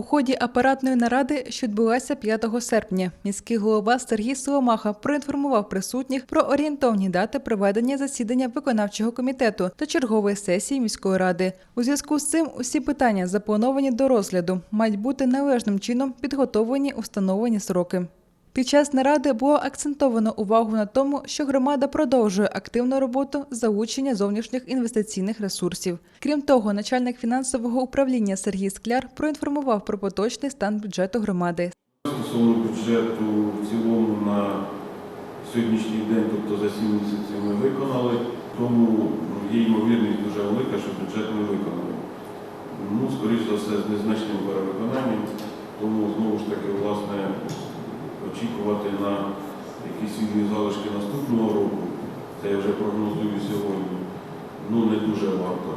У ході апаратної наради, що відбулася 5 серпня, міський голова Сергій Соломаха проінформував присутніх про орієнтовні дати проведення засідання виконавчого комітету та чергової сесії міської ради. У зв'язку з цим усі питання, заплановані до розгляду, мають бути належним чином підготовлені у встановлені сроки. Під час наради було акцентовано увагу на тому, що громада продовжує активну роботу залучення зовнішніх інвестиційних ресурсів. Крім того, начальник фінансового управління Сергій Скляр проінформував про поточний стан бюджету громади. Стосовно бюджету в цілому на сьогоднішній день, тобто за 7 місяців ми виконали, тому є ймовірність дуже велика, що бюджет ми виконали. Ну, скоріш за все, з незначним перевиконанням, тому знову ж таки, власне, очікувати на якісь вільні залишки наступного року, це я вже прогнозую сьогодні, ну не дуже варто.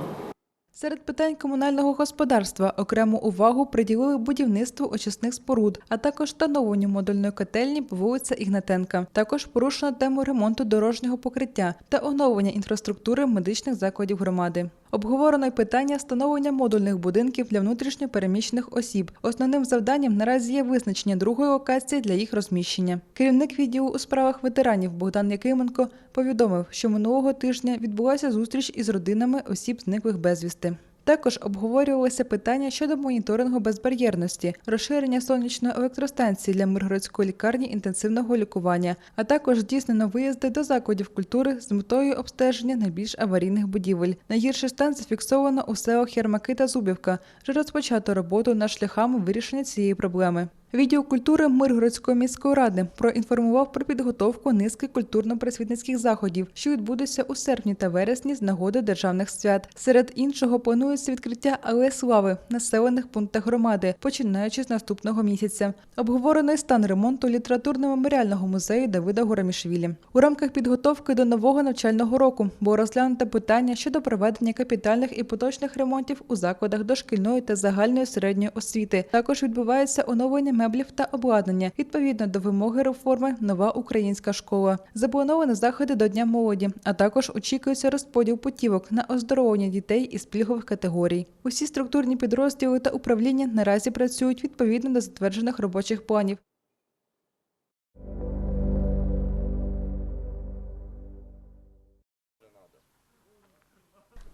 Серед питань комунального господарства окрему увагу приділили будівництву очисних споруд, а також встановленню модульної котельні по вулиця Ігнатенка. Також порушено тему ремонту дорожнього покриття та оновлення інфраструктури медичних закладів громади. Обговорено й питання встановлення модульних будинків для внутрішньопереміщених осіб. Основним завданням наразі є визначення другої локації для їх розміщення. Керівник відділу у справах ветеранів Богдан Якименко повідомив, що минулого тижня відбулася зустріч із родинами осіб зниклих безвісти. Також обговорювалися питання щодо моніторингу безбар'єрності, розширення сонячної електростанції для Миргородської лікарні інтенсивного лікування, а також здійснено виїзди до закладів культури з метою обстеження найбільш аварійних будівель. Найгірший стан зафіксовано у селах Ярмаки та Зубівка. Вже розпочато роботу над шляхами вирішення цієї проблеми. Відділ культури Миргородської міської ради проінформував про підготовку низки культурно-просвітницьких заходів, що відбудуться у серпні та вересні з нагоди державних свят. Серед іншого планується відкриття алеї слави населених пунктах громади, починаючи з наступного місяця. Обговорений стан ремонту літературно-меморіального музею Давида Горамішвілі. У рамках підготовки до нового навчального року було розглянуто питання щодо проведення капітальних і поточних ремонтів у закладах дошкільної та загальної середньої освіти. Також відбувається оновлення меблів та обладнання відповідно до вимоги реформи Нова українська школа. Заплановано заходи до Дня молоді, а також очікується розподіл путівок на оздоровлення дітей із пільгових категорій. Усі структурні підрозділи та управління наразі працюють відповідно до затверджених робочих планів.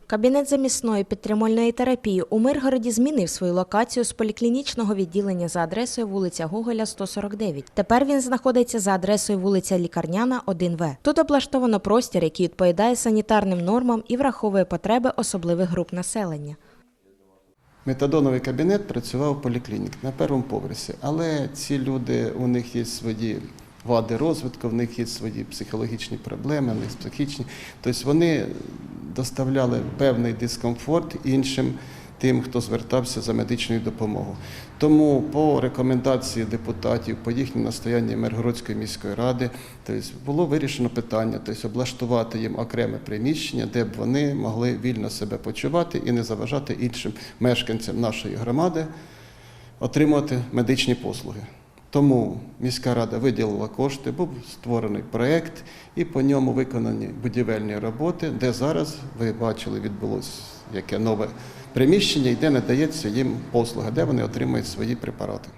Кабінет замісної підтримальної терапії у Миргороді змінив свою локацію з поліклінічного відділення за адресою вулиця Гоголя, 149. Тепер він знаходиться за адресою вулиця Лікарняна, 1В. Тут облаштовано простір, який відповідає санітарним нормам і враховує потреби особливих груп населення. Метадоновий кабінет працював в поліклініці на першому поверсі, але ці люди, у них є свої вади розвитку, в них є свої психологічні проблеми, в них психічні. Тобто вони доставляли певний дискомфорт іншим тим, хто звертався за медичною допомогою. Тому по рекомендації депутатів, по їхньому настоянні Миргородської міської ради, тобто було вирішено питання, тобто облаштувати їм окреме приміщення, де б вони могли вільно себе почувати і не заважати іншим мешканцям нашої громади отримувати медичні послуги. Тому міська рада виділила кошти, був створений проєкт, і по ньому виконані будівельні роботи, де зараз ви бачили, відбулося яке нове приміщення, і де надається їм послуга, де вони отримують свої препарати.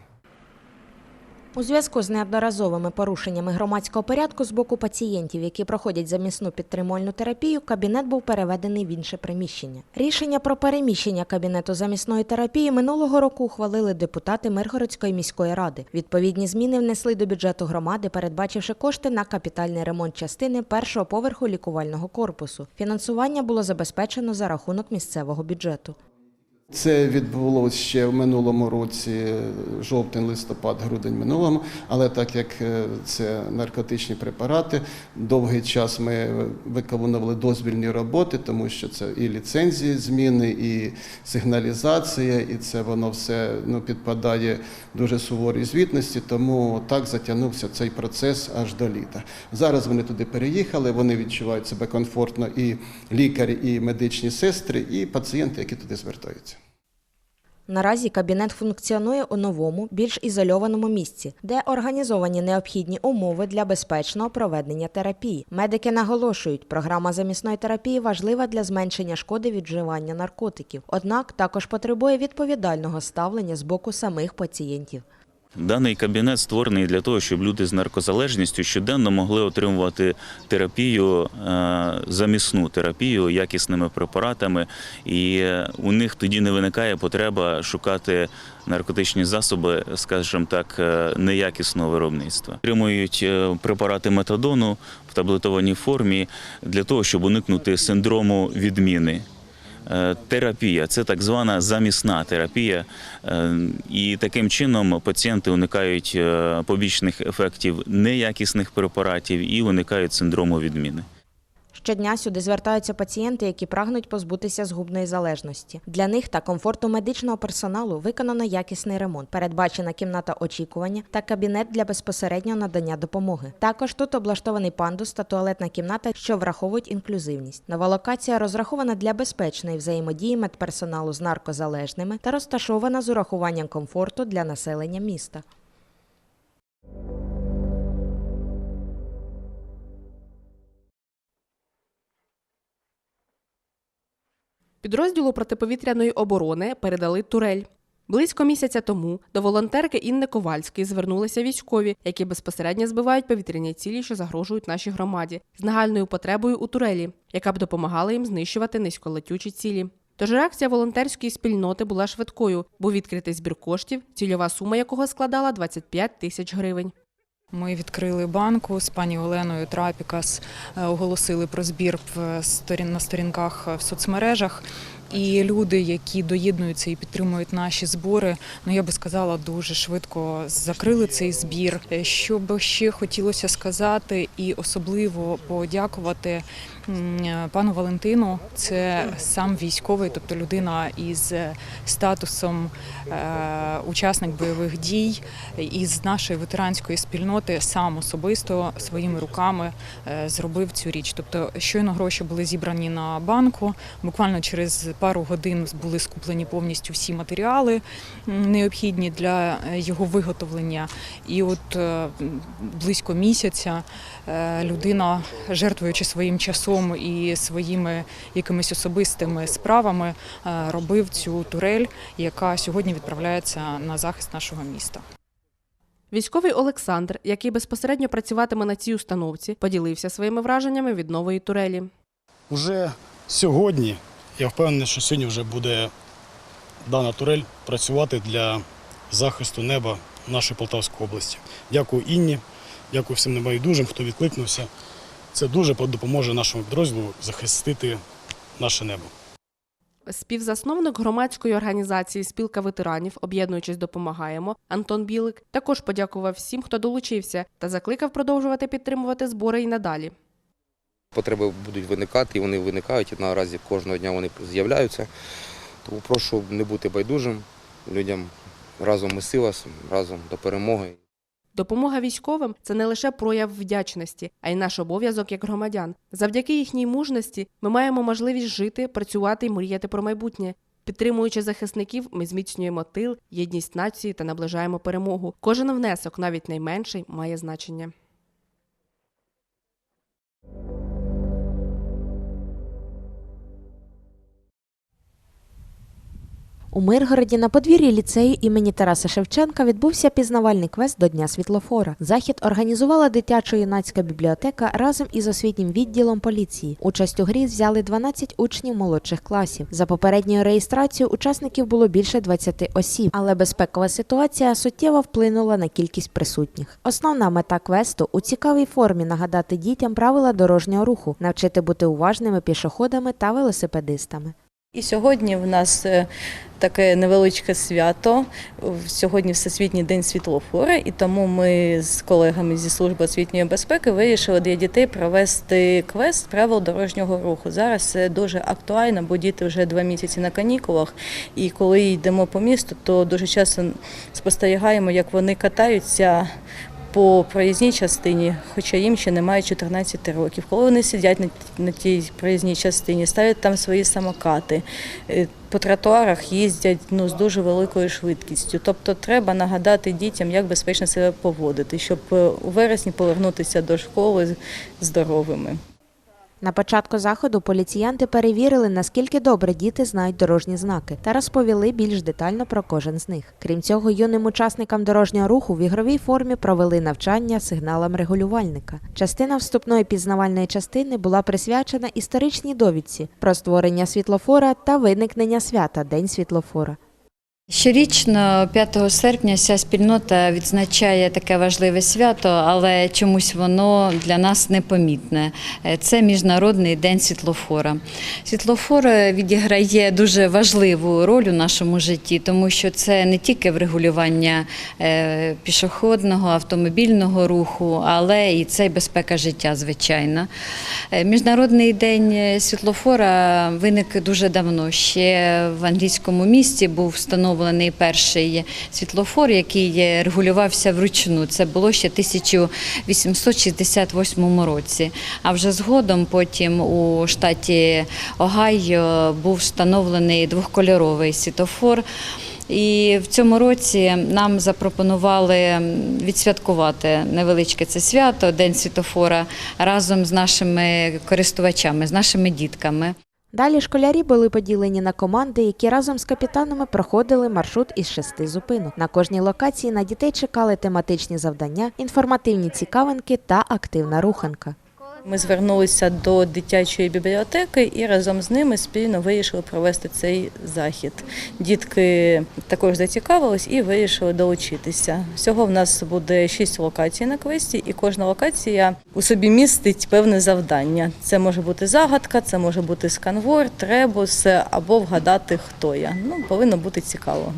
У зв'язку з неодноразовими порушеннями громадського порядку з боку пацієнтів, які проходять замісну підтримувальну терапію, кабінет був переведений в інше приміщення. Рішення про переміщення кабінету замісної терапії минулого року ухвалили депутати Миргородської міської ради. Відповідні зміни внесли до бюджету громади, передбачивши кошти на капітальний ремонт частини першого поверху лікувального корпусу. Фінансування було забезпечено за рахунок місцевого бюджету. Це відбулося ще в минулому році, жовтень, листопад, грудень минулому. Але так як е, це наркотичні препарати, довгий час ми виконували дозвільні роботи, тому що це і ліцензії зміни, і сигналізація, і це воно все ну, підпадає дуже суворій звітності. Тому так затягнувся цей процес аж до літа. Зараз вони туди переїхали, вони відчувають себе комфортно і лікарі, і медичні сестри, і пацієнти, які туди звертаються. Наразі кабінет функціонує у новому, більш ізольованому місці, де організовані необхідні умови для безпечного проведення терапії. Медики наголошують, програма замісної терапії важлива для зменшення шкоди від вживання наркотиків, однак також потребує відповідального ставлення з боку самих пацієнтів. Даний кабінет створений для того, щоб люди з наркозалежністю щоденно могли отримувати терапію, е, замісну терапію якісними препаратами, і е, у них тоді не виникає потреба шукати наркотичні засоби, скажімо так, е, неякісного виробництва. Отримують препарати метадону в таблетованій формі для того, щоб уникнути синдрому відміни. Е, Терапія це так звана замісна терапія, Е, і таким чином пацієнти уникають е, побічних ефектів неякісних препаратів і уникають синдрому відміни. Щодня сюди звертаються пацієнти, які прагнуть позбутися згубної залежності. Для них та комфорту медичного персоналу виконано якісний ремонт, передбачена кімната очікування та кабінет для безпосереднього надання допомоги. Також тут облаштований пандус та туалетна кімната, що враховують інклюзивність. Нова локація розрахована для безпечної взаємодії медперсоналу з наркозалежними та розташована з урахуванням комфорту для населення міста. Підрозділу протиповітряної оборони передали турель. Близько місяця тому до волонтерки Інни Ковальської звернулися військові, які безпосередньо збивають повітряні цілі, що загрожують нашій громаді, з нагальною потребою у турелі, яка б допомагала їм знищувати низьколетючі цілі. Тож реакція волонтерської спільноти була швидкою, був відкритий збір коштів, цільова сума якого складала 25 тисяч гривень. Ми відкрили банку з пані Оленою Трапікас, е, оголосили про збір сторін на сторінках е, в соцмережах. І люди, які доєднуються і підтримують наші збори, ну я би сказала, дуже швидко закрили цей збір. Е, Що би ще хотілося сказати, і особливо подякувати е, пану Валентину. Це сам військовий, тобто людина із е, статусом е, учасник бойових дій із нашої ветеранської спільноти сам особисто своїми руками е, зробив цю річ. Тобто, щойно гроші були зібрані на банку. Буквально через пару годин були скуплені повністю всі матеріали необхідні для е, його виготовлення. І от е, близько місяця е, людина, жертвуючи своїм часом і своїми якимись особистими справами, е, робив цю турель, яка сьогодні відправляється на захист нашого міста. Військовий Олександр, який безпосередньо працюватиме на цій установці, поділився своїми враженнями від нової турелі. Уже сьогодні, я впевнений, що сьогодні вже буде дана турель працювати для захисту неба нашої Полтавської області. Дякую Інні, дякую всім небайдужим, хто відкликнувся. Це дуже допоможе нашому підрозділу захистити наше небо. Співзасновник громадської організації Спілка ветеранів, об'єднуючись, допомагаємо. Антон Білик також подякував всім, хто долучився, та закликав продовжувати підтримувати збори і надалі. Потреби будуть виникати, і вони виникають, і наразі кожного дня вони з'являються. Тому прошу не бути байдужим людям. Разом ми сила, разом до перемоги. Допомога військовим це не лише прояв вдячності, а й наш обов'язок як громадян. Завдяки їхній мужності ми маємо можливість жити, працювати і мріяти про майбутнє. Підтримуючи захисників, ми зміцнюємо тил, єдність нації та наближаємо перемогу. Кожен внесок, навіть найменший, має значення. У Миргороді на подвір'ї ліцею імені Тараса Шевченка відбувся пізнавальний квест до Дня світлофора. Захід організувала дитячо-юнацька бібліотека разом із освітнім відділом поліції. Участь у грі взяли 12 учнів молодших класів. За попередньою реєстрацією учасників було більше 20 осіб, але безпекова ситуація суттєво вплинула на кількість присутніх. Основна мета квесту у цікавій формі нагадати дітям правила дорожнього руху, навчити бути уважними пішоходами та велосипедистами. І сьогодні в нас е, таке невеличке свято. Сьогодні Всесвітній день світлофора, і тому ми з колегами зі служби освітньої безпеки вирішили для дітей провести квест правил дорожнього руху. Зараз це дуже актуально, бо діти вже два місяці на канікулах. І коли йдемо по місту, то дуже часто спостерігаємо, як вони катаються. По проїзній частині, хоча їм ще немає 14 років. Коли вони сидять на, тій проїзній частині, ставлять там свої самокати, е, по тротуарах їздять ну, з дуже великою швидкістю. Тобто треба нагадати дітям, як безпечно себе поводити, щоб е, у вересні повернутися до школи здоровими. На початку заходу поліціянти перевірили, наскільки добре діти знають дорожні знаки, та розповіли більш детально про кожен з них. Крім цього, юним учасникам дорожнього руху в ігровій формі провели навчання сигналам регулювальника. Частина вступної пізнавальної частини була присвячена історичній довідці про створення світлофора та виникнення свята День світлофора. Щорічно, 5 серпня, вся спільнота відзначає таке важливе свято, але чомусь воно для нас непомітне. Е, Це Міжнародний день світлофора. Світлофор відіграє дуже важливу роль у нашому житті, тому що це не тільки врегулювання е, пішохідного, автомобільного руху, але і це й безпека життя, звичайно. Е, Міжнародний день світлофора виник дуже давно. Ще в англійському місті був встановлений перший світлофор, який регулювався вручну. Це було ще 1868 році. А вже згодом потім у штаті Огайо був встановлений двохкольоровий світлофор. І в цьому році нам запропонували відсвяткувати невеличке це свято, День світофора, разом з нашими користувачами, з нашими дітками. Далі школярі були поділені на команди, які разом з капітанами проходили маршрут із шести зупинок. На кожній локації на дітей чекали тематичні завдання, інформативні цікавинки та активна руханка. Ми звернулися до дитячої бібліотеки і разом з ними спільно вирішили провести цей захід. Дітки також зацікавились і вирішили долучитися. Всього в нас буде шість локацій на квесті, і кожна локація у собі містить певне завдання. Це може бути загадка, це може бути сканворд, ребус або вгадати, хто я. Ну, повинно бути цікаво.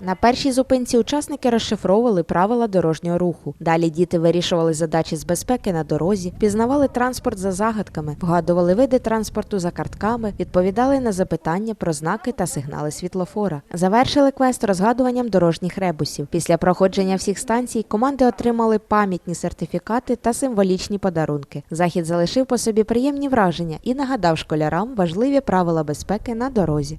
На першій зупинці учасники розшифровували правила дорожнього руху. Далі діти вирішували задачі з безпеки на дорозі, пізнавали транспорт за загадками, вгадували види транспорту за картками, відповідали на запитання про знаки та сигнали світлофора. Завершили квест розгадуванням дорожніх ребусів. Після проходження всіх станцій команди отримали пам'ятні сертифікати та символічні подарунки. Захід залишив по собі приємні враження і нагадав школярам важливі правила безпеки на дорозі.